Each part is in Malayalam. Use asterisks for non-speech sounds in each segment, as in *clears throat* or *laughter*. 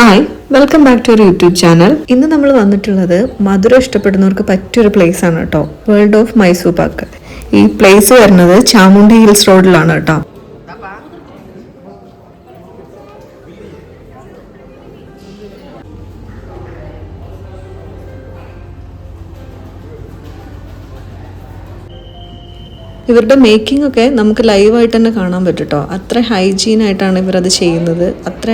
Hi welcome back to YouTube channel ഇന്ന് നമ്മൾ വന്നിട്ടുള്ളത് മധുരം ഇഷ്ടപ്പെടുന്നവർക്ക് പറ്റിയൊരു പ്ലേസ് ആണ് കേട്ടോ. വേൾഡ് ഓഫ് മൈസൂർ പാക്ക് ഈ പ്ലേസ് വരുന്നത് ചാമുണ്ടി ഹിൽസ് റോഡിലാണ് കേട്ടോ. ഇവരുടെ മേക്കിംഗ് ഒക്കെ നമുക്ക് ലൈവായിട്ട് തന്നെ കാണാൻ പറ്റും കേട്ടോ അത്ര ഹൈജീൻ ആയിട്ടാണ് ഇവരത് ചെയ്യുന്നത്. അത്ര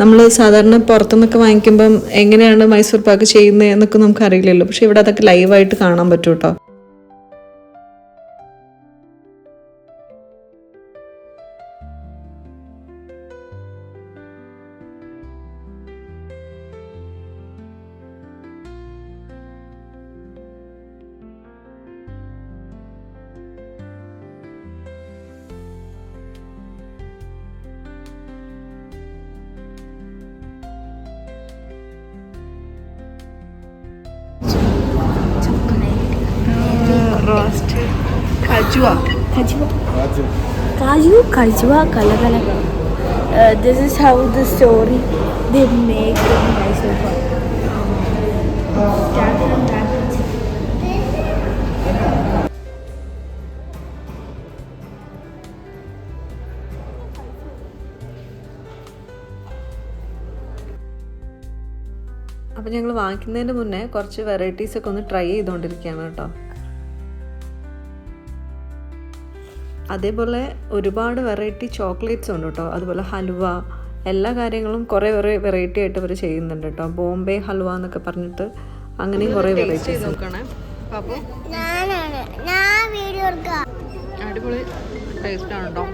നമ്മൾ സാധാരണ പുറത്തുനിന്നൊക്കെ വാങ്ങിക്കുമ്പം എങ്ങനെയാണ് മൈസൂർ പാക്ക് ചെയ്യുന്നത് എന്നൊക്കെ നമുക്ക് അറിയില്ലല്ലോ. പക്ഷേ ഇവിടെ അതൊക്കെ ലൈവായിട്ട് കാണാൻ പറ്റും കേട്ടോ കജുവ Kaju, Kajwa, Kalakala. Uh, this is how the story they make in Mysore Pak. Start from that. അപ്പം ഞങ്ങൾ വാങ്ങിക്കുന്നതിന് മുന്നേ കുറച്ച് വെറൈറ്റീസ് ഒക്കെ ഒന്ന് ട്രൈ ചെയ്തുകൊണ്ടിരിക്കുകയാണ് കേട്ടോ അതേപോലെ ഒരുപാട് വെറൈറ്റി ചോക്ലേറ്റ്സ് ഉണ്ട് കേട്ടോ. അതുപോലെ ഹൽവ എല്ലാ കാര്യങ്ങളും കുറേ കുറേ വെറൈറ്റി ആയിട്ട് ഇവർ ചെയ്യുന്നുണ്ട് കേട്ടോ. ബോംബെ ഹൽവ എന്നൊക്കെ പറഞ്ഞിട്ട് അങ്ങനെയും കുറേ വെറൈറ്റീസ് നോക്കണേ. പാപ്പു? ഞാനാണ്. ഞാൻ വീഡിയോ എടുക്കാം. അടിപൊളി ടേസ്റ്റ് ആണ് കേട്ടോ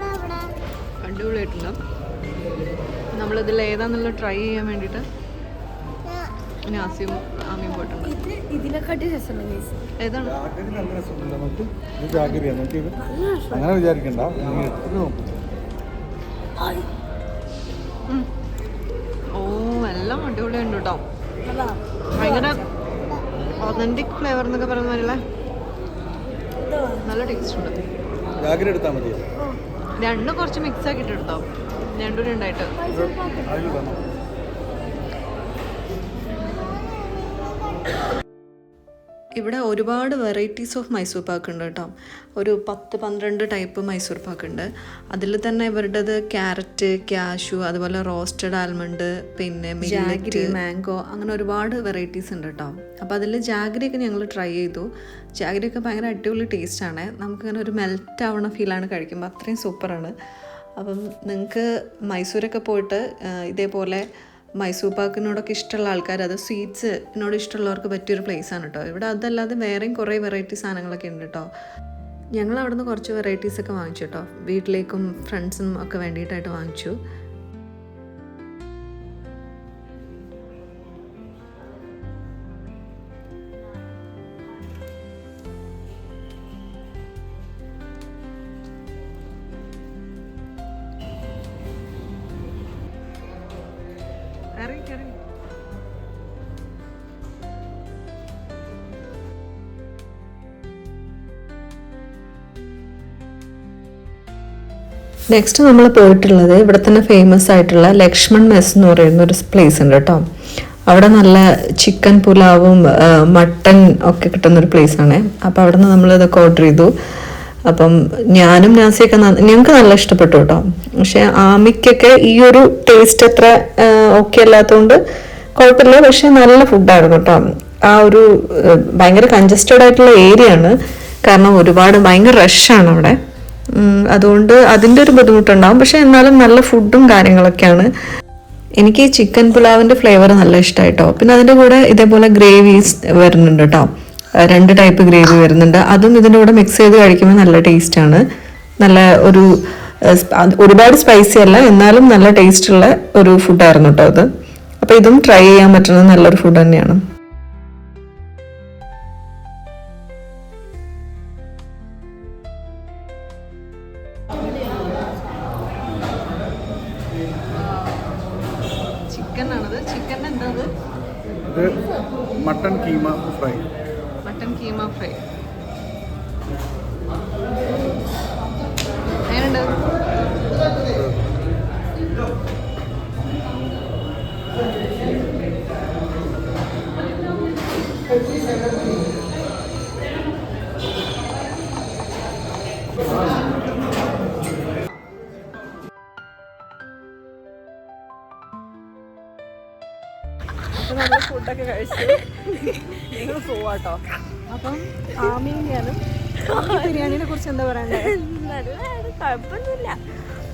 അടിപൊളിയായിട്ടുണ്ട്. നമ്മളിതിൽ ഏതാണെന്നുള്ള ട്രൈ ചെയ്യാൻ വേണ്ടിയിട്ട് നാസിയും ആമിയും പോയിട്ടുണ്ട്. ഏതാണ്? അങ്ങനെ വിചാരിക്കണ്ട. ഓ എല്ലാം അടിപൊളിയുണ്ട് കേട്ടോ. ഭയങ്കര ഒതന്റിക് ഫ്ലേവർ എന്നൊക്കെ പറയുന്ന മാതിരിയുള്ള നല്ല ടേസ്റ്റ് ഉണ്ട്. ജാഗരി എടുത്താൽ മതി രണ്ടും കുറച്ച് മിക്സ് ആക്കിയിട്ട് എടുത്തോ. രണ്ടും രണ്ടായിട്ട് ഇവിടെ ഒരുപാട് വെറൈറ്റീസ് ഓഫ് മൈസൂർ പാക്ക് ഉണ്ട് കേട്ടോ. ഒരു പത്ത് പന്ത്രണ്ട് ടൈപ്പ് മൈസൂർ പാക്ക് ഉണ്ട്. അതിൽ തന്നെ ഇവരുടേത് ക്യാരറ്റ് ക്യാഷു അതുപോലെ റോസ്റ്റഡ് ആൽമണ്ട് പിന്നെ ജാഗ്രി മാംഗോ അങ്ങനെ ഒരുപാട് വെറൈറ്റീസ് ഉണ്ട് കേട്ടോ. അപ്പോൾ അതിൽ ജാഗ്രിയൊക്കെ ഞങ്ങൾ ട്രൈ ചെയ്തു. ജാഗ്രിയൊക്കെ ഭയങ്കര അടിപൊളി ടേസ്റ്റാണ് നമുക്കിങ്ങനെ ഒരു മെൽറ്റ് ആവണ ഫീലാണ് കഴിക്കുമ്പോൾ അത്രയും സൂപ്പറാണ് അപ്പം നിങ്ങൾക്ക് മൈസൂരൊക്കെ പോയിട്ട് ഇതേപോലെ മൈസൂർ പാക്കിനോടൊക്കെ ഇഷ്ടമുള്ള ആൾക്കാർ അത് സ്വീറ്റ്സിനോട് ഇഷ്ടമുള്ളവർക്ക് പറ്റിയൊരു ആണ് കേട്ടോ ഇവിടെ അതല്ലാതെ വേറെയും കുറേ വെറൈറ്റി സാധനങ്ങളൊക്കെ ഉണ്ട് കേട്ടോ ഞങ്ങൾ അവിടുന്ന് കുറച്ച് വെറൈറ്റീസ് ഒക്കെ വാങ്ങിച്ചു കേട്ടോ വീട്ടിലേക്കും ഫ്രണ്ട്സിനും ഒക്കെ വേണ്ടിയിട്ടായിട്ട് വാങ്ങിച്ചു. നെക്സ്റ്റ് നമ്മൾ പോയിട്ടുള്ളത് ഇവിടെ തന്നെ ഫേമസ് ആയിട്ടുള്ള ലക്ഷ്മൺ മെസ് എന്ന് പറയുന്ന ഒരു പ്ലേസ് ഉണ്ട് കേട്ടോ. അവിടെ നല്ല ചിക്കൻ പുലാവും മട്ടൺ ഒക്കെ കിട്ടുന്ന ഒരു പ്ലേസ് ആണ്. അപ്പോൾ അവിടെ നിന്ന് നമ്മൾ ഇതൊക്കെ ഓർഡർ ചെയ്തു. അപ്പം ഞാനും നാസിയൊക്കെ ഞങ്ങൾക്ക് നല്ല ഇഷ്ടപ്പെട്ടു കേട്ടോ. പക്ഷെ ആമിക്കൊക്കെ ഈ ഒരു ടേസ്റ്റ് അത്ര ഓക്കെ അല്ലാത്തതുകൊണ്ട് കുഴപ്പമില്ല. പക്ഷെ നല്ല ഫുഡായിരുന്നു കേട്ടോ. ആ ഒരു ഭയങ്കര കൺജസ്റ്റഡ് ആയിട്ടുള്ള ഏരിയ ആണ്. കാരണം ഒരുപാട് ഭയങ്കര റഷാണ് അവിടെ. അതുകൊണ്ട് അതിന്റെ ഒരു ബുദ്ധിമുട്ടുണ്ടാവും. പക്ഷെ എന്നാലും നല്ല ഫുഡും കാര്യങ്ങളൊക്കെയാണ്. എനിക്ക് ഈ ചിക്കൻ പുലാവിന്റെ ഫ്ലേവർ നല്ല ഇഷ്ടമായിട്ടോ പിന്നെ അതിന്റെ കൂടെ ഇതേപോലെ ഗ്രേവീസ് വരുന്നുണ്ട് കേട്ടോ രണ്ട് ടൈപ്പ് ഗ്രേവി വരുന്നുണ്ട്. അതും ഇതിന്റെ കൂടെ മിക്സ് ചെയ്ത് കഴിക്കുമ്പോൾ നല്ല ടേസ്റ്റാണ് നല്ല ഒരു ഒരുപാട് സ്പൈസി അല്ല എന്നാലും നല്ല ടേസ്റ്റുള്ള ഒരു ഫുഡായിരുന്നു കേട്ടോ അത്. അപ്പോൾ ഇതും ട്രൈ ചെയ്യാൻ പറ്റുന്ന നല്ലൊരു ഫുഡ് തന്നെയാണ്. നിങ്ങൾ പോവാട്ടോ. അപ്പം ആമിയും ഞാനും ബിരിയാണിനെ കുറിച്ച് എന്താ പറയണ്ടേ? നല്ലതാണ് കുഴപ്പമൊന്നുമില്ല.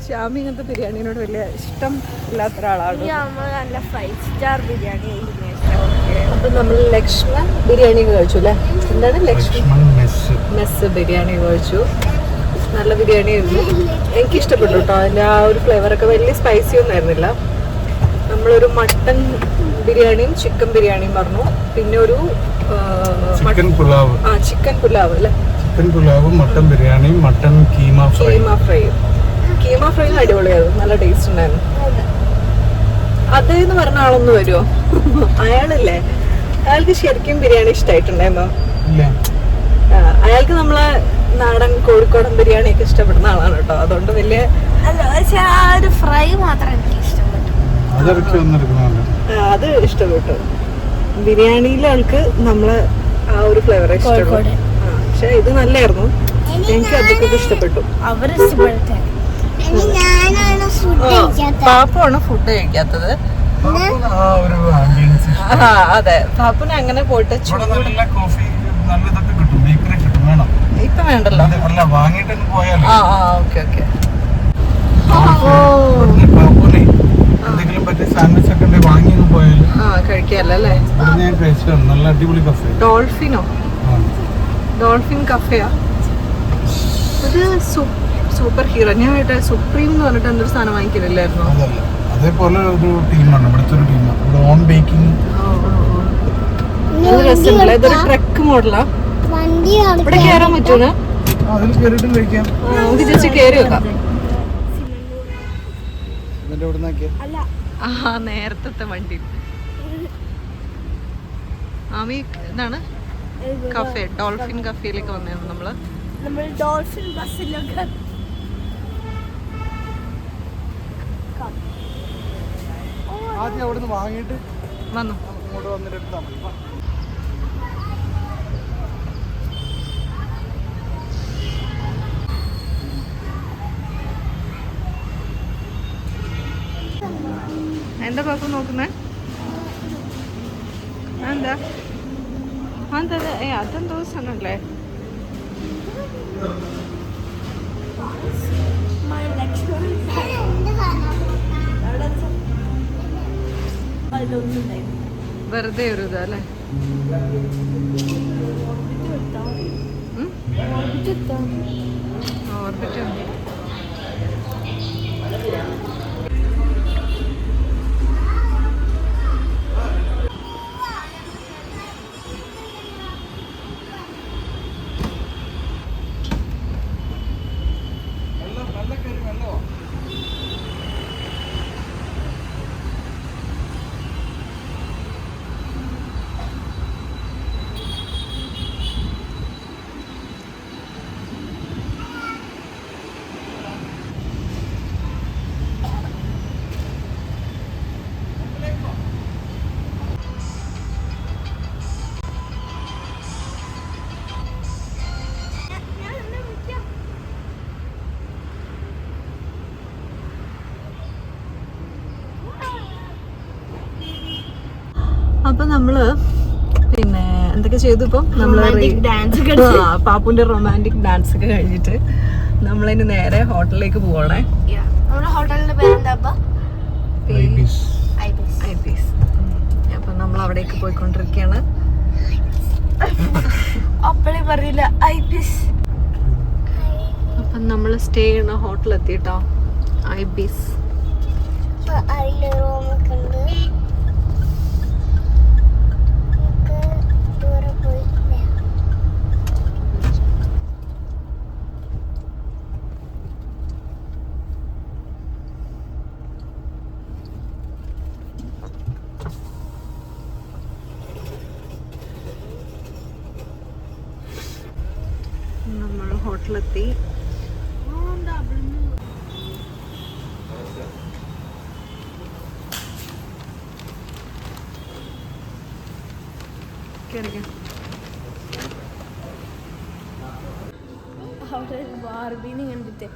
ഷാമി ഇങ്ങനത്തെ ബിരിയാണിനോട് വലിയ ഇഷ്ടം ഇല്ലാത്ത ഒരാളാണ്. നല്ല ഫൈവ് സ്റ്റാർ ബിരിയാണി അപ്പം നമ്മൾ ലക്ഷ്മൺ ബിരിയാണി കഴിച്ചു അല്ലേ? എന്താണ് ലക്ഷ്മൺ? മെസ്സ്. മെസ്സ് ബിരിയാണി കഴിച്ചു. നല്ല ബിരിയാണി ആയിരുന്നു. എനിക്ക് ഇഷ്ടപ്പെട്ടു കേട്ടോ. അതിന്റെ ആ ഒരു ഫ്ലേവറൊക്കെ വലിയ സ്പൈസി ഒന്നും ആയിരുന്നില്ല. നമ്മളൊരു മട്ടൻ ബിരിയാണിയും ചിക്കൻ ബിരിയാണിയും പറഞ്ഞു. പിന്നെ ഒരു ചിക്കൻ പുലാവ്. ആ ചിക്കൻ പുലാവ് അല്ലേ? Chicken പുലാവും mutton biryani mutton keema fry. Keema ഫ്രൈയും കീമ ഫ്രൈയും അടിപൊളിയായിരുന്നു നല്ല ടേസ്റ്റ് ഉണ്ടായിരുന്നു. അതേന്ന് പറഞ്ഞ ആളൊന്ന് വരുമോ അയാളല്ലേ? അയാൾക്ക് ശരിക്കും ബിരിയാണി ഇഷ്ടമായിട്ടുണ്ടായിരുന്നോ ഇല്ല. അയാൾക്ക് നമ്മളെ നാടൻ കോഴിക്കോടൻ ബിരിയാണി ഒക്കെ ഇഷ്ടപ്പെടുന്ന ആളാണ് കേട്ടോ. അതുകൊണ്ട് വലിയ ഫ്രൈ മാത്രം എനിക്ക് ഇഷ്ടപ്പെട്ടു. അത് ഇഷ്ടപ്പെട്ടു. ബിരിയാണിയിലെ ആൾക്ക് നമ്മളെ ആ ഒരു ഫ്ലേവർ ഇഷ്ടപ്പെട്ടു. പക്ഷെ ഇത് നല്ലായിരുന്നു. എനിക്ക് അതൊക്കെ ഇഷ്ടപ്പെട്ടു. പാപ്പാണ് ഫുഡ് കഴിക്കാത്ത പാപ്പുമാണ് ഫുഡ് കഴിക്കാത്തത്. ആ ഒരു ആംബിയൻസ് ആ അതെ. പാപ്പുന് അങ്ങനെ പോയിട്ട് ഇപ്പൊ വേണ്ടല്ലോ. ആ ആ ഓക്കെ ഓക്കെ. എന്തെങ്കിലും പറ്റിയ സാൻഡ്വിച്ച് ഒക്കെ ഉണ്ടെങ്കിൽ വാങ്ങി അങ്ങ് പോയാലും ആ കഴിക്കാല്ലോ ഞാൻ കഴിച്ചിട്ടുണ്ട് നല്ല അടിപൊളി കഫേ. ഡോൾഫിനോ? ഡോൾഫിൻ കഫേയാ? ഒരു സൂപ്പർ ഹീറോ. ഞാൻ കേട്ടെ സുപ്രീം എന്ന് പറഞ്ഞിട്ട് എന്തൊരു സാധനം വാങ്ങിക്കില്ലായിരുന്നു അതേപോലെ ഒരു ടീമാണ്. ഇവിടുത്തെ ഒരു ടീമാണ്. ഇവിടെ ഓൺ ബേക്കിംഗ്. നല്ല രസമുണ്ടല്ലേ ഇതൊരു ട്രക്ക് മോഡലാ. വണ്ടി ഇവിടെ കയറാൻ പറ്റൂല? അതിൽ കയറിയിട്ടും കഴിക്കാം. നമുക്ക് ജസ്റ്റ് കയറി വെക്കാം. ഇതിന്റെ ഇവിടെ അല്ല. ആ നേരത്തെ വണ്ടി. ആമി ഇതാണ്? കഫേ ഡോൾഫിൻ കഫേയിലേക്ക് വന്നിരുന്നു നമ്മൾ. നമ്മൾ ഡോൾഫിൻ ബസ്സിലൊക്കെ. ആദ്യം അവിടുന്ന് വാങ്ങിയിട്ട് വന്നു. ഇങ്ങോട്ട് വന്നിട്ട് എടുത്താൽ മതി വാ. എന്താ പാപ്പ നോക്കുന്നേ? എന്താ എന്താ അത്? ഏ അതെന്തോ ദിവസമാണല്ലേ വെറുതെ ഒരു ഇതാ അല്ലേ? ഉം? ഓർബിറ്റ് അപ്പൊ നമ്മൾ പിന്നെ എന്തൊക്കെ ചെയ്തു ഇപ്പം? നമ്മൾ ഡാൻസ് പാപ്പുന്റെ റൊമാന്റിക് ഡാൻസ് ഒക്കെ കഴിഞ്ഞിട്ട് നമ്മളതിന് നേരെ ഹോട്ടലിലേക്ക് പോകണേ ഹോട്ടലിന്റെ പേരെന്താ അപ്പൊ? നമ്മൾ അവിടേക്ക് പോയിക്കൊണ്ടിരിക്കുകയാണ് അപ്പളേ പറയില്ല ഐബിസ്. അപ്പം നമ്മൾ സ്റ്റേ ചെയ്യുന്ന ഹോട്ടൽ എത്തിട്ടോ ഐബീസ്. അതിൽ റൂമൊക്കെ ഉണ്ട്. കേറിക്കോ. അവിടെ ബാർബീനെ കണ്ടിട്ട്.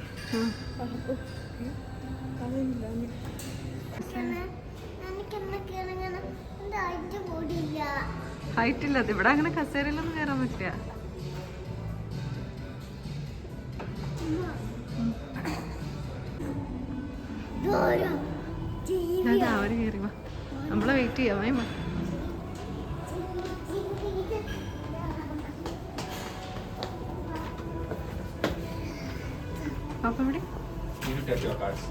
ഹൈറ്റ് ഇല്ല ഇവിടെ അങ്ങനെ കസേരയിലൊന്നും കയറാൻ പറ്റില്ല. ಓಪನ್ ಮಾಡಿ you tap your cards.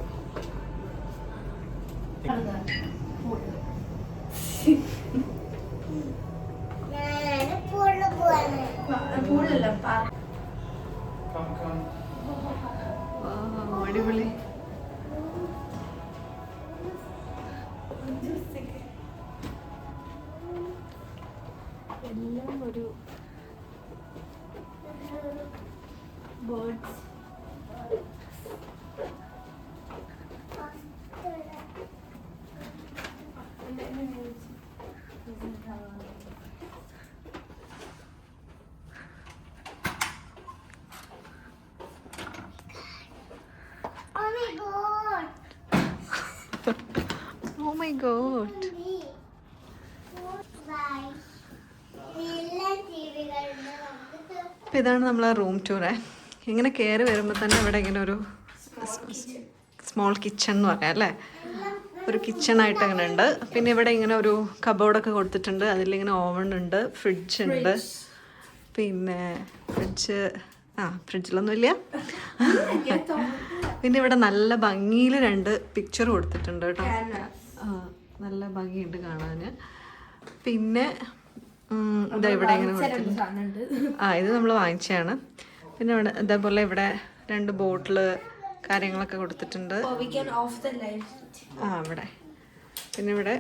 My god അപ്പോൾ ഇതാണ് നമ്മളെ റൂം ടൂറ് ഇങ്ങനെ കയറി വരുമ്പോൾ തന്നെ ഇവിടെ ഇങ്ങനെ ഒരു സ്മോൾ കിച്ചൺ എന്ന് പറയാം അല്ലേ? ഒരു കിച്ചൺ ആയിട്ട് അങ്ങനെ ഉണ്ട്. പിന്നെ ഇവിടെ ഇങ്ങനെ ഒരു കബോർഡൊക്കെ കൊടുത്തിട്ടുണ്ട്. അതിലിങ്ങനെ ഓവൺ ഉണ്ട് ഫ്രിഡ്ജ് ഉണ്ട്. പിന്നെ ഫ്രിഡ്ജ് ആ ഫ്രിഡ്ജിലൊന്നും ഇല്ല *laughs* പിന്നെ ഇവിടെ നല്ല ഭംഗിയിൽ രണ്ട് പിക്ചർ കൊടുത്തിട്ടുണ്ട് കേട്ടോ. നല്ല ഭംഗിയുണ്ട് കാണാൻ പിന്നെ ഇതാ ഇവിടെ ഇങ്ങനെ ആ ഇത് നമ്മൾ വാങ്ങിച്ചതാണ്. പിന്നെ ഇവിടെ ഇതേപോലെ ഇവിടെ രണ്ട് ബോട്ടിൽ കാര്യങ്ങളൊക്കെ കൊടുത്തിട്ടുണ്ട്. ആ അവിടെ പിന്നെ ഇവിടെ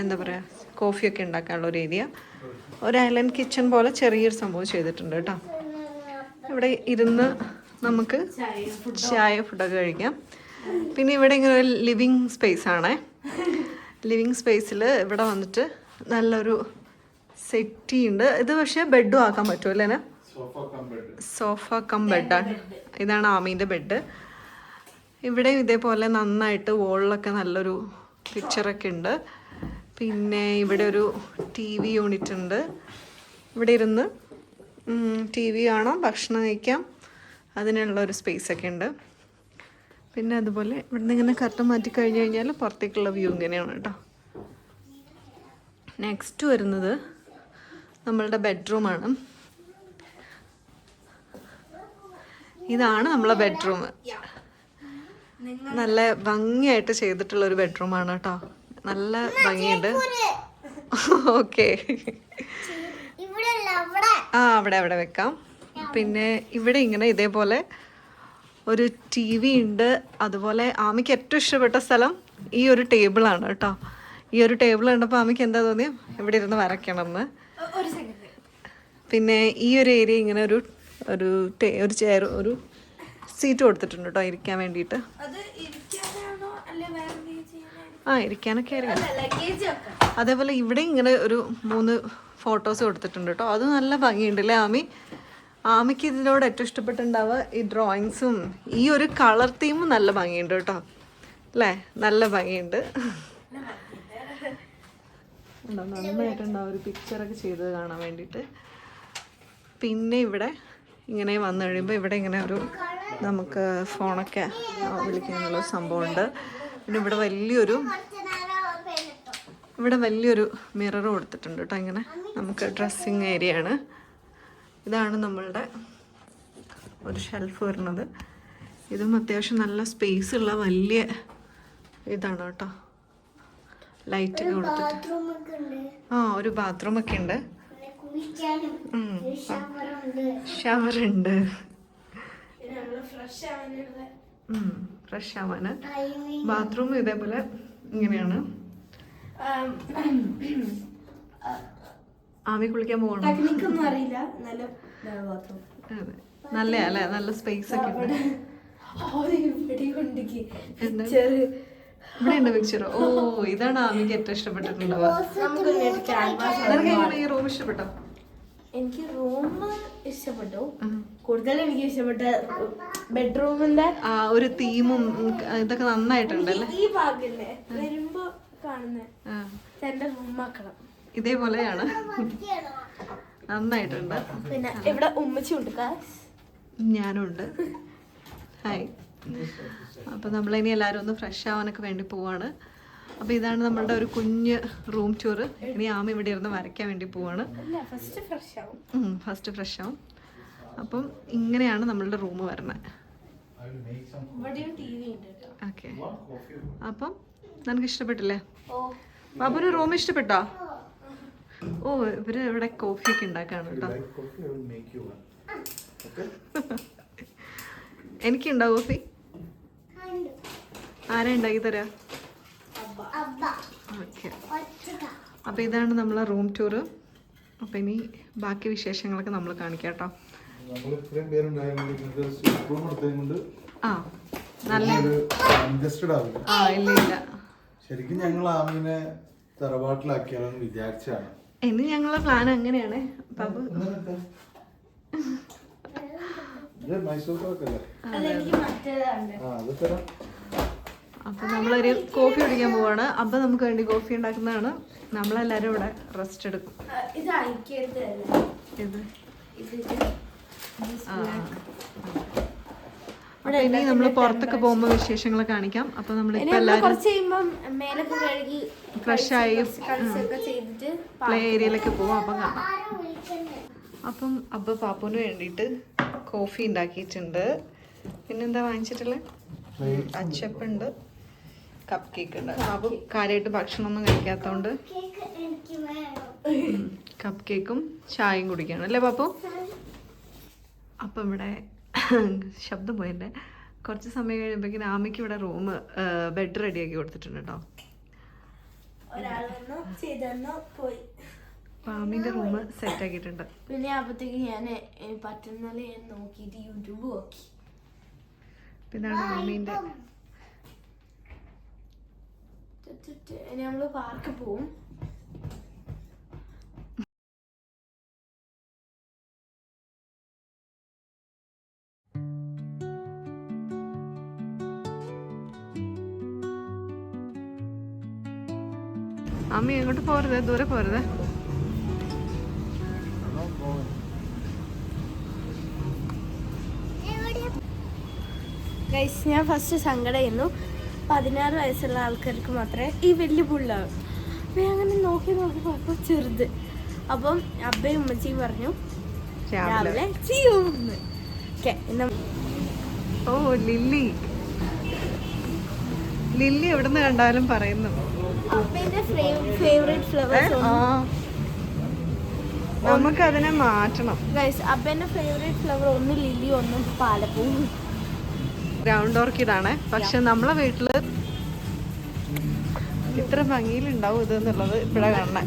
എന്താ പറയുക കോഫിയൊക്കെ ഉണ്ടാക്കാനുള്ള ഒരു ഏരിയ. ഒരു ഐലൻഡ് കിച്ചൺ പോലെ ചെറിയൊരു സംഭവം ചെയ്തിട്ടുണ്ട് കേട്ടോ. ഇവിടെ ഇരുന്ന് നമുക്ക് ചായ ഫുഡൊക്കെ കഴിക്കാം. പിന്നെ ഇവിടെ ഇങ്ങനെ ഒരു ലിവിങ് സ്പേസ് ആണേ. ലിവിങ് സ്പേസിൽ ഇവിടെ വന്നിട്ട് നല്ലൊരു സെറ്റി ഉണ്ട്. ഇത് പക്ഷേ ബെഡും ആക്കാൻ പറ്റുമോ അല്ലേ. സോഫ കം ബെഡാണ് ഇതാണ് ആമീന്റെ ബെഡ് ഇവിടെ ഇതേപോലെ നന്നായിട്ട് വോളിലൊക്കെ നല്ലൊരു പിക്ചറൊക്കെ ഉണ്ട്. പിന്നെ ഇവിടെ ഒരു ടി വി യൂണിറ്റ് ഉണ്ട്. ഇവിടെ ഇരുന്ന് ടി വി കാണാം ഭക്ഷണം കഴിക്കാം. അതിനുള്ള ഒരു സ്പേസ് ഒക്കെ ഉണ്ട്. പിന്നെ അതുപോലെ ഇവിടുന്ന് ഇങ്ങനെ കർട്ടൻ മാറ്റി കഴിഞ്ഞ് കഴിഞ്ഞാൽ പുറത്തേക്കുള്ള വ്യൂ ഇങ്ങനെയാണ് കേട്ടോ. നെക്സ്റ്റ് വരുന്നത് നമ്മളുടെ ബെഡ്റൂമാണ് ഇതാണ് നമ്മളെ ബെഡ്റൂം നല്ല ഭംഗിയായിട്ട് ചെയ്തിട്ടുള്ള ഒരു ബെഡ്റൂമാണ് കേട്ടോ. നല്ല ഭംഗിയുണ്ട്. ഓക്കെ ആ അവിടെ അവിടെ വെക്കാം. പിന്നെ ഇവിടെ ഇങ്ങനെ ഇതേപോലെ ഒരു ടി വി ഉണ്ട്. അതുപോലെ ആമയ്ക്ക് ഏറ്റവും ഇഷ്ടപ്പെട്ട സ്ഥലം ഈ ഒരു ടേബിളാണ് കേട്ടോ. ഈ ഒരു ടേബിൾ കണ്ടപ്പോൾ ആമയ്ക്ക് എന്താ തോന്നിയത് ഇവിടെ ഇരുന്ന് വരയ്ക്കണം എന്ന് പിന്നെ ഈ ഒരു ഏരിയ ഇങ്ങനെ ഒരു ഒരു ടേ- ഒരു ചെയർ ഒരു സീറ്റ് കൊടുത്തിട്ടുണ്ട് കേട്ടോ ഇരിക്കാൻ വേണ്ടിയിട്ട്. ആ ഇരിക്കാനൊക്കെ അതേപോലെ ഇവിടെ ഇങ്ങനെ ഒരു മൂന്ന് ഫോട്ടോസ് കൊടുത്തിട്ടുണ്ട് കേട്ടോ. അത് നല്ല ഭംഗിയുണ്ട് അല്ലേ ആമി? ആമിക്ക് ഇതിനോട് ഏറ്റവും ഇഷ്ടപ്പെട്ടുണ്ടാവുക ഈ ഡ്രോയിങ്സും ഈ ഒരു കളർ തീമും നല്ല ഭംഗിയുണ്ട് കേട്ടോ. അല്ലേ? നല്ല ഭംഗിയുണ്ട്. ഉണ്ടോ? നന്നായിട്ടുണ്ട് ഒരു പിക്ചറൊക്കെ ചെയ്തത് കാണാൻ വേണ്ടിയിട്ട്. പിന്നെ ഇവിടെ ഇങ്ങനെ വന്നു കഴിയുമ്പോൾ ഇവിടെ ഇങ്ങനെ ഒരു നമുക്ക് ഫോണൊക്കെ വിളിക്കാനുള്ള സംഭവമുണ്ട്. പിന്നെ ഇവിടെ വലിയൊരു ഇവിടെ വലിയൊരു മിറർ കൊടുത്തിട്ടുണ്ട് കേട്ടോ ഇങ്ങനെ. നമുക്ക് ഡ്രസ്സിങ് ഏരിയ ആണ്. ഇതാണ് നമ്മളുടെ ഒരു ഷെൽഫ് വരുന്നത്. ഇതും അത്യാവശ്യം നല്ല സ്പേസ് ഉള്ള വലിയ ഇതാണ് കേട്ടോ. ലൈറ്റ് കൊടുത്തിട്ട്. ആ ഒരു ബാത്റൂം ഒക്കെ ഉണ്ട്. ഷവർ ഉണ്ട്. ഫ്രഷ് ആവാന് ബാത്റൂം ഇതേപോലെ ഇങ്ങനെയാണ്. *clears throat* ആവി കുളിക്കാൻ പോകണം? ടെക്നിക്ക് ഒന്നും അറിയില്ല നല്ല നല്ല അല്ലേ? നല്ല സ്പേസ് ഒക്കെ ഉണ്ട്. ഇവിടെ ഉണ്ട് പിക്ചർ ഓ ഇതാണ് ആമിക്ക് ഏറ്റവും ഇഷ്ടപ്പെട്ടിട്ടുണ്ടാവുക ഈ റൂം ഇഷ്ടപ്പെട്ടോ? എനിക്ക് റൂം ഇഷ്ടപ്പെട്ടു. കൂടുതൽ എനിക്ക് ഇഷ്ടപ്പെട്ട ബെഡ്റൂമിന്റെ ആ ഒരു തീമും ഇതൊക്കെ നന്നായിട്ടുണ്ട് അല്ലേ? ഈ ഭാഗല്ലേ? വരുമ്പോ കാണുന്ന. ആ. എന്റെ റൂമാക്കണം ഇതേപോലെയാണ്. നന്നായിട്ടുണ്ട്. പിന്നെ ഇവിടെ ഉമ്മച്ചി ഉണ്ട് guys. ഞാനുണ്ട്. ഹായ് അപ്പോൾ നമ്മളിനി എല്ലാവരും ഒന്ന് ഫ്രഷ് ആവാനൊക്കെ വേണ്ടി പോവാണ്. അപ്പോൾ ഇതാണ് നമ്മളുടെ ഒരു കുഞ്ഞ് റൂം ടൂർ ഇനി ആമ ഇവിടെ ഇരുന്ന് വരയ്ക്കാൻ വേണ്ടി പോവാണ്. ഫസ്റ്റ് ഫ്രഷ് ആവും. ഫസ്റ്റ് ഫ്രഷ് ആവും. അപ്പം ഇങ്ങനെയാണ് നമ്മളുടെ റൂം വരുന്നത്. ഓക്കെ അപ്പം നിനക്ക് ഇഷ്ടപ്പെട്ടില്ലേ ബാബുന് റൂം ഇഷ്ടപ്പെട്ടോ? ഓ ഇവർ ഇവിടെ കോഫി ഒക്കെ ഉണ്ടാക്കാണ് കേട്ടോ *laughs* എനിക്കുണ്ടോ കോഫി കണ്ടു ആരാ ഉണ്ടാക്കി തരാ? അപ്പൊ ഓക്കെ. ഒറ്റ അപ്പോൾ ഇതാണ് നമ്മളെ റൂം ടൂറ് അപ്പോൾ ഇനി ബാക്കി വിശേഷങ്ങളൊക്കെ നമ്മൾ കാണിക്കാം കേട്ടോ ആ നല്ല കൺജസ്റ്റഡ് ആവില്ല. ആ ഇല്ല ഇല്ല. ശരിക്കും ഞങ്ങൾ ആമിനെ തറവാട്ടിലാക്കിയാലും വിചാരിച്ചാണ് ഇനി ഞങ്ങളെ പ്ലാൻ അങ്ങനെയാണ്. അപ്പൊ നമ്മളൊരു കോഫി കുടിക്കാൻ പോവാണ്. അപ്പൊ നമുക്ക് വേണ്ടി കോഫി ഉണ്ടാക്കുന്നതാണ്. നമ്മളെല്ലാരും ഇവിടെ റെസ്റ്റ് എടുക്കും. ഇത് ആ. ഇനി നമ്മൾ പുറത്തൊക്കെ പോകുമ്പോൾ വിശേഷങ്ങൾ കാണിക്കാം. അപ്പോൾ നമ്മൾ കുറച്ച് കഴിയുമ്പം മേലൊക്കെ കഴുകി ഫ്രഷ് ആയി ചെയ്തിട്ട് പ്ലേ ഏരിയയിലേക്ക് പോവാം. അപ്പം കാണാം. അപ്പം അബ്ബ പാപ്പുവിന് വേണ്ടിയിട്ട് കോഫി ഉണ്ടാക്കിയിട്ടുണ്ട്. പിന്നെന്താ വാങ്ങിച്ചിട്ടുള്ളത് അച്ചപ്പുണ്ട് കപ്പ് കേക്ക് ഉണ്ട്. ബാബു കാര്യമായിട്ട് ഭക്ഷണമൊന്നും കഴിക്കാത്തതുകൊണ്ട് കേക്ക് എനിക്ക് വേണം കപ്പ് കേക്കും ചായയും കുടിക്കണം അല്ലേ പാപ്പു? അപ്പം ഇവിടെ ശബ്ദം പോയല്ലേ കുറച്ച് സമയം കഴിയുമ്പോഴേക്കും ആമയ്ക്ക് ഇവിടെ റൂം ബെഡ് റെഡിയാക്കി കൊടുത്തിട്ടുണ്ട് കേട്ടോ അപ്പം റൂം സെറ്റ് ആക്കിയിട്ടുണ്ട് പിന്നെ അപ്പത്തേക്ക് ഞാൻ പറ്റുന്നത് ഞാൻ നോക്കിയിട്ട് യൂട്യൂബ് നോക്കി പിന്നെ ഇനി നമ്മൾ പാർക്ക് പോവും ആമി എങ്ങോട്ട് പോരുത് ദൂരെ പോരുത് ഗൈസ് ഞാൻ ഫസ്റ്റ് സങ്കടം ചെയ്യുന്നു പതിനാറ് വയസ്സുള്ള ആൾക്കാർക്ക് മാത്രമേ ഈ വലിയ പുള്ളാവും. അപ്പം ഞാൻ അങ്ങനെ നോക്കി നോക്കി പോയപ്പോൾ ചെറുത്. അപ്പം അബ്ബയും ഉമ്മച്ചിയും പറഞ്ഞു രാവിലെ. ചെയ്യൂന്ന് ഓക്കെ ഓ ലില്ലി. ലില്ലി എവിടെ നിന്ന് കണ്ടാലും പറയുന്നു. അബ്ബേന്റെ അതിനെ മാറ്റണം. അബ്ബേന്റെ ഫേവറേറ്റ് ഫ്ലവർ ഒന്ന് ലില്ലി ഒന്നും പാലപ്പൂ. ഗ്രൗണ്ട് ഓർക്കിഡാണ് പക്ഷെ നമ്മളെ വീട്ടിൽ ഇത്ര ഭംഗിയിലുണ്ടാവും ഇത് എന്നുള്ളത് ഇപ്പഴാ കാണണേ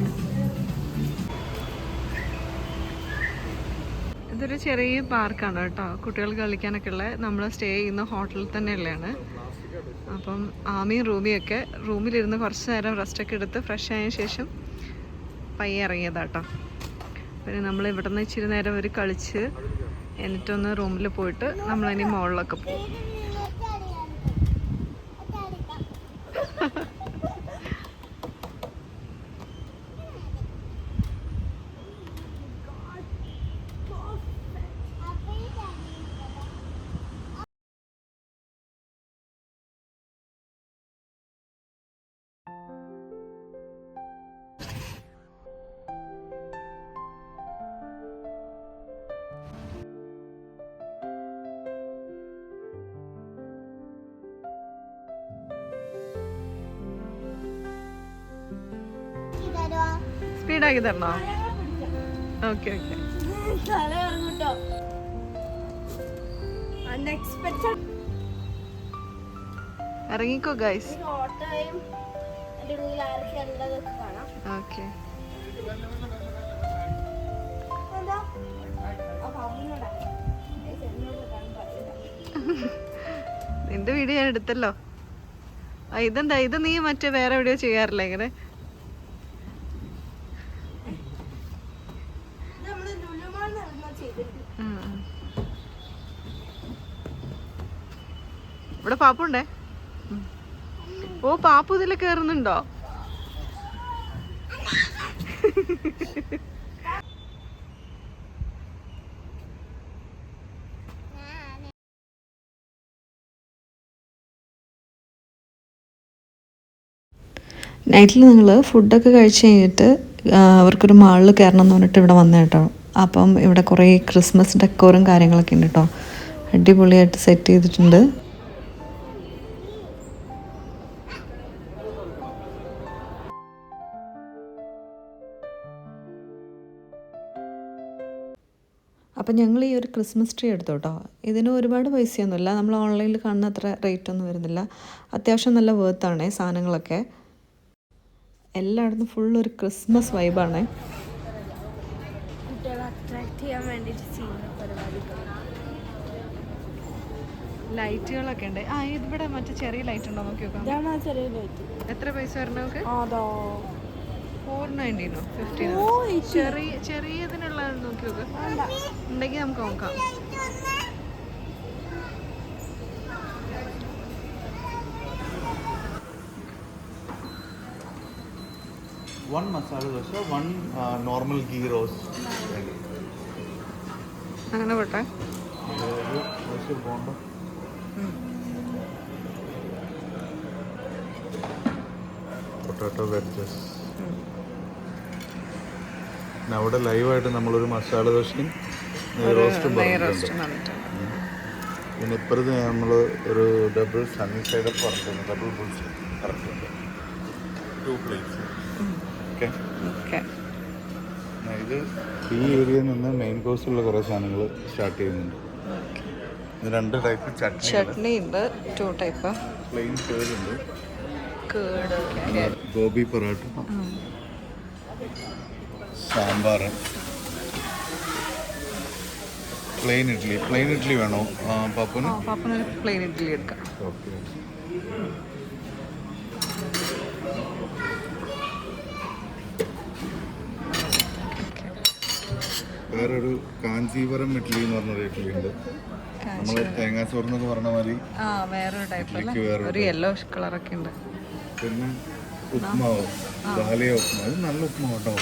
ഇതൊരു ചെറിയ പാർക്കാണ് കേട്ടോ. കുട്ടികൾ കളിക്കാനൊക്കെ ഉള്ള. നമ്മൾ സ്റ്റേ ചെയ്യുന്ന ഹോട്ടലിൽ തന്നെ ഉള്ളതാണ് അപ്പം ആമിയും റൂമിയൊക്കെ റൂമിലിരുന്ന് കുറച്ച് നേരം റെസ്റ്റൊക്കെ എടുത്ത് ഫ്രഷ് ആയ ശേഷം പയ്യെ ഇറങ്ങിയതാട്ടോ. പിന്നെ നമ്മൾ ഇവിടെ നിന്ന് ഇച്ചിരി നേരം ഒരു കളിച്ച് എന്നിട്ടൊന്ന് റൂമിൽ പോയിട്ട് നമ്മളിനി മുകളിലൊക്കെ പോകും. സ്പീഡാക്കി തരണോ ഓക്കെ. ഓക്കെ ഇറങ്ങിക്കോ ഗൈസ് ഓക്കെ. നിന്റെ വീഡിയോ ഞാൻ എടുത്തല്ലോ. ആ ഇതെന്താ? ഇത് നീ മറ്റേ വേറെ വീഡിയോ ചെയ്യാറില്ല ഇങ്ങനെ ഇത് നമ്മൾ ലുലുമാൾ നടന്നാ ചെയ്തിട്ടുണ്ട് ഉം, ഉം. ഇവിടെ പാപ്പുണ്ടേ. ഓ പാപ്പു ഇതിൽ കയറുന്നുണ്ടോ നൈറ്റിൽ നിങ്ങൾ ഫുഡൊക്കെ കഴിച്ച് കഴിഞ്ഞിട്ട് അവർക്കൊരു മാളിൽ കയറണം എന്ന് പറഞ്ഞിട്ട് ഇവിടെ വന്ന കേട്ടോ അപ്പം ഇവിടെ കുറേ ക്രിസ്മസ് ഡെക്കോറും കാര്യങ്ങളൊക്കെ ഉണ്ട് കേട്ടോ അടിപൊളിയായിട്ട് സെറ്റ് ചെയ്തിട്ടുണ്ട്. അപ്പം ഞങ്ങൾ ഈ ഒരു ക്രിസ്മസ് ട്രീ എടുത്തു കേട്ടോ. ഇതിന് ഒരുപാട് പൈസയൊന്നുമില്ല. നമ്മൾ ഓൺലൈനിൽ കാണുന്ന അത്ര റേറ്റ് ഒന്നും വരുന്നില്ല. അത്യാവശ്യം നല്ല വേർത്താണ് സാധനങ്ങളൊക്കെ. എല്ലായിടത്തും ഫുൾ ഒരു ക്രിസ്മസ് വൈബാണ് ലൈറ്റുകളൊക്കെ ഉണ്ട്. ആ ഇവിടെ മറ്റേ ചെറിയ ലൈറ്റ് ഉണ്ടോ? നോക്കി നോക്കാം. ചെറിയ ലൈറ്റ് എത്ര പൈസ വരണോ നോക്ക് അതോ. ഫോർ നയന്റീനോ? ഫിഫ്റ്റീനോ? ചെറിയ ചെറിയതിനുള്ള നോക്കി നോക്ക് ഉണ്ടെങ്കിൽ നമുക്ക് നോക്കാം. One masala dosa one normal ghee roast അങ്ങനെ പോട്ടെ. ബോണ്ട. പൊട്ടാറ്റോ വെജസ് പിന്നെ അവിടെ ലൈവായിട്ട് നമ്മളൊരു മസാല ദോശയും നെയ് റോസ്റ്റും പറഞ്ഞിട്ടുണ്ട്. പിന്നെ ഇപ്പുറത്ത് നമ്മൾ ഒരു ഡബിൾ സണ്ണി സൈഡ് പറഞ്ഞിട്ടുണ്ട്. ഡബിൾ ബുൾസ് പറഞ്ഞിട്ടുണ്ട് ടു പ്ലേറ്റ്സ് ഓക്കെ ഓക്കെ ഇത് ഈ ഏരിയയിൽ നിന്ന് മെയിൻ കോഴ്സുള്ള കുറേ സാധനങ്ങൾ സ്റ്റാർട്ട് ചെയ്യുന്നുണ്ട്. രണ്ട് ടൈപ്പ് ചട്നി ചട്നി ഉണ്ട് ടു ടൈപ്പ് പ്ലെയിൻ കേർഡ് ഉണ്ട്. Curd gobi parotta. Sambar. Plain idli plain idli വേണോ? പപ്പുന്? പപ്പന് പ്ലെയിൻ ഇഡ്ഡലി എടുക്കാം. ഓക്കെ വേറൊരു കാഞ്ചീപുരം ഇഡ്ഡലി എന്ന് പറഞ്ഞൊരു ഇഡ്ഡലി ഉണ്ട്. നമ്മൾ തേങ്ങാച്ചോറ് എന്നൊക്കെ പറഞ്ഞ മാതിരി വേറൊരു ടൈപ്പ് ഒരു യെല്ലോ കളറൊക്കെ ഉണ്ട്. പിന്നെ ഉപ്മാവ് ദാലിയ ഉപ്മാവ്. നല്ല ഉപ്മാവ് കേട്ടോ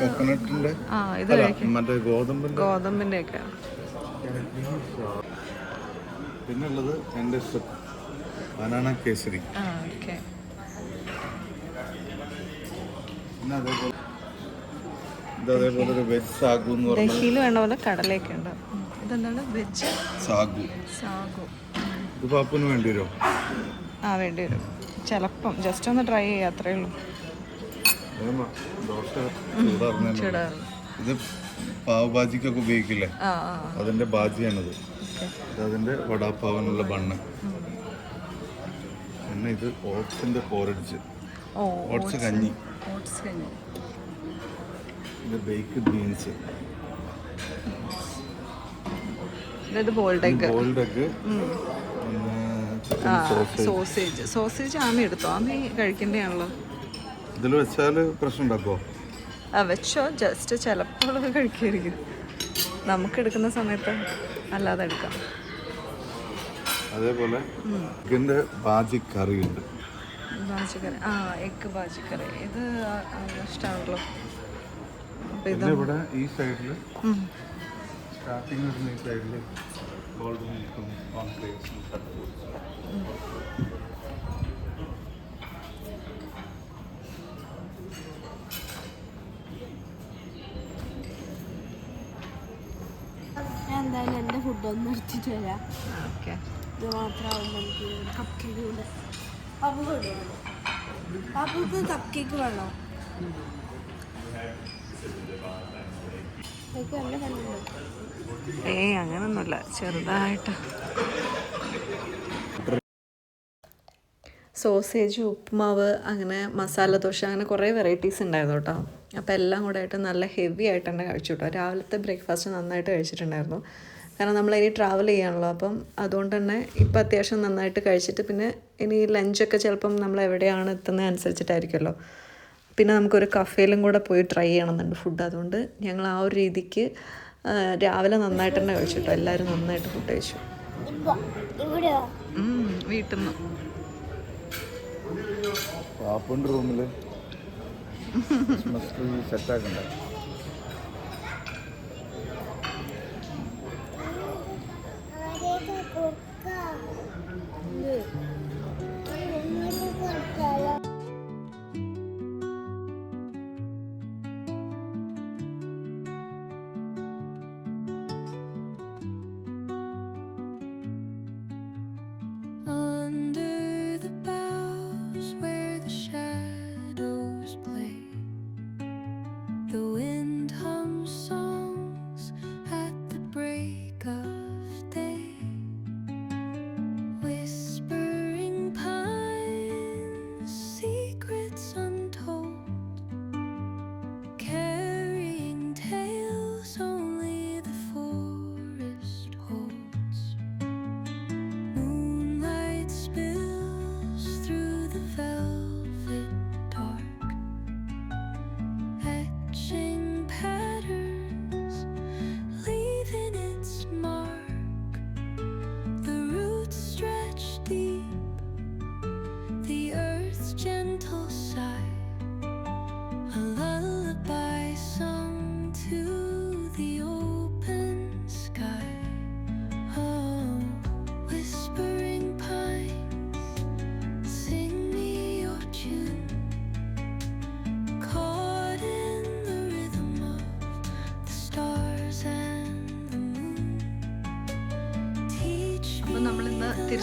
കോക്കനട്ടിന്റെ മറ്റേ ഗോതമ്പിന്റെ ഗോതമ്പിന്റെ ഒക്കെ പിന്നെ ഉള്ളത് എന്റെ ഇഷ്ടം. ബനാന കേസരി. ആ ഓക്കെ. പിന്നെ അതേപോലെ ഇത് അതേപോലെ ഒരു വെജ് സാഗു എന്ന് പറഞ്ഞ ഡൽഹിയിൽ വേണ്ട പോലെ കടലയൊക്കെ ഉണ്ട്. ഇതെന്താണ്? വെജ്? സാഗു. സാഗു. ഇത് പാപ്പന് വേണ്ടി വരുമോ? ആ വേണ്ടി വരും. ചിലപ്പം ജസ്റ്റ് ഒന്ന് ട്രൈ ചെയ്യാം അത്രേ ഉള്ളൂ. ഇത് പാവഭാജിക്കൊക്കെ ഉപയോഗിക്കില്ലേ? അതിന്റെ ബാജിയാണിത് അതിന്റെ വടാപ്പാവനുള്ള ബണ്ണ്. പിന്നെ ഇത് ഓട്സിന്റെ കോരടിച്ച് ഓട്സ് കഞ്ഞി. ഇത് ബേക്ക് ബീൻസ് ഇത് ബോൾഡ് എഗ് പിന്നെ സോസേജ് സോസേജ് ആമി എടുത്തോ ആമി കഴിക്കേണ്ടതാണല്ലോ. ഇതിൽ വെച്ചാൽ പ്രശ്നം ഉണ്ടാക്കോ ആ വെച്ചോ. ജസ്റ്റ് ചിലപ്പോൾ കഴിക്കായിരിക്കും നമുക്ക് എടുക്കുന്ന സമയത്ത് അല്ലാതെ എടുക്കാം. അതേപോലെ എഗ്ഗിന്റെ ബാജി കറി ഉണ്ട് ബാജിക്കറി. ആ എഗ് ബാജിക്കറി ഇത് ഇഷ്ടമാണല്ലോ ഇവിടെ ഈ സൈഡിൽ. സ്റ്റാർട്ടിങ് ഈ സൈഡിൽ ഗോൾഡ് മിൽക്കും ഞാൻ എന്തായാലും എന്റെ ഫുഡ് ഒന്ന് എടുത്തിട്ട് വരാം. ഓക്കെ. ഇത് മാത്രമാവുമ്പോൾ എനിക്ക് കപ്പ് കേക്ക് കൂടെ പപ്പു കൊണ്ടുവന്നു പപ്പുക്ക് കപ്പ് കേക്ക് വേണോ? ഏയ് അങ്ങനൊന്നുമില്ല. ചെറുതായിട്ട്. സോസേജ് ഉപ്പുമാവ് അങ്ങനെ മസാല ദോശ അങ്ങനെ കുറേ വെറൈറ്റീസ് ഉണ്ടായിരുന്നു കേട്ടോ. അപ്പോൾ എല്ലാം കൂടെ ആയിട്ട് നല്ല ഹെവി ആയിട്ട് തന്നെ കഴിച്ചു കേട്ടോ. രാവിലത്തെ ബ്രേക്ക്ഫാസ്റ്റ് നന്നായിട്ട് കഴിച്ചിട്ടുണ്ടായിരുന്നു. കാരണം നമ്മൾ ഇനി ട്രാവൽ ചെയ്യാണല്ലോ അപ്പം അതുകൊണ്ട് തന്നെ ഇപ്പം അത്യാവശ്യം നന്നായിട്ട് കഴിച്ചിട്ട് പിന്നെ ഇനി ലഞ്ചൊക്കെ ചിലപ്പം നമ്മൾ എവിടെയാണ് എത്തുന്നത് അനുസരിച്ചിട്ടായിരിക്കുമല്ലോ. പിന്നെ നമുക്കൊരു കഫേയിലും കൂടെ പോയി ട്രൈ ചെയ്യണമെന്നുണ്ട് ഫുഡ് അതുകൊണ്ട് ഞങ്ങൾ ആ ഒരു രീതിക്ക് രാവിലെ നന്നായിട്ട് തന്നെ കഴിച്ചു കേട്ടോ. എല്ലാവരും നന്നായിട്ട് ഫുഡ് കഴിച്ചു. വീട്ടിൽ നിന്ന് പാപ്പന്റെ റൂമിൽ ക്രിസ്മസ് ട്രീ സെറ്റാക്കണ്ടേ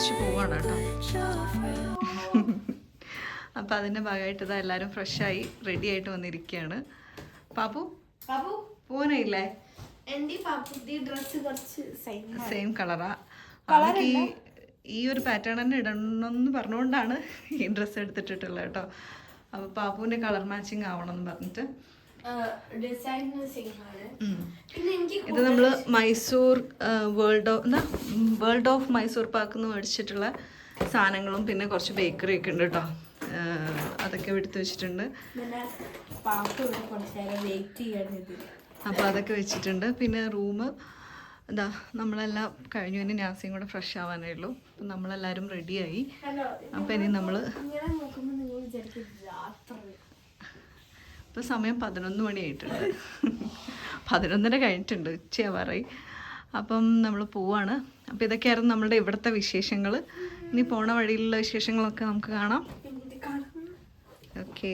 തിരിച്ചു പോവാണ് കേട്ടോ. അപ്പം അതിന്റെ ഭാഗമായിട്ട് ഇതാ എല്ലാവരും ഫ്രഷായി റെഡി ആയിട്ട് വന്നിരിക്കുകയാണ് പാപ്പു? പാപ്പു? സൈൻ സെയിം കളറാ അവർക്ക് ഈ ഈ ഒരു പാറ്റേൺ തന്നെ ഇടണമെന്ന് പറഞ്ഞുകൊണ്ടാണ് ഈ ഡ്രസ്സ് എടുത്തിട്ടിട്ടുള്ളത് കേട്ടോ. അപ്പോൾ പാപ്പുവിന്റെ കളർ മാച്ചിങ് ആവണം എന്ന് പറഞ്ഞിട്ട്. ഇത് നമ്മൾ മൈസൂർ വേൾഡ് ഓഫ് എന്താ വേൾഡ് ഓഫ് മൈസൂർ പാക്ക് എന്ന് മേടിച്ചിട്ടുള്ള സാധനങ്ങളും പിന്നെ കുറച്ച് ബേക്കറി ഒക്കെ ഉണ്ട് കേട്ടോ അതൊക്കെ എടുത്ത് വെച്ചിട്ടുണ്ട്. അപ്പോൾ അതൊക്കെ വെച്ചിട്ടുണ്ട്. പിന്നെ റൂം എന്താ നമ്മളെല്ലാം കഴിഞ്ഞു. ഇനി നാസിയും കൂടെ ഫ്രഷ് ആവാനേ ഉള്ളൂ. അപ്പം നമ്മളെല്ലാവരും റെഡിയായി അപ്പൊ അപ്പം ഇനി നമ്മൾ ഇങ്ങനെ നോക്കുമ്പോൾ നിങ്ങൾ വിചാരിക്കും രാത്രി ഇപ്പോൾ സമയം പതിനൊന്ന് മണിയായിട്ടുണ്ട്. പതിനൊന്നര കഴിഞ്ഞിട്ടുണ്ട് ഉച്ചയാവാറായി. അപ്പം നമ്മൾ പോവാണ്. അപ്പോൾ ഇതൊക്കെയായിരുന്നു നമ്മളുടെ ഇവിടുത്തെ വിശേഷങ്ങൾ ഇനി പോണ വഴിയിലുള്ള വിശേഷങ്ങളൊക്കെ നമുക്ക് കാണും. ഓക്കേ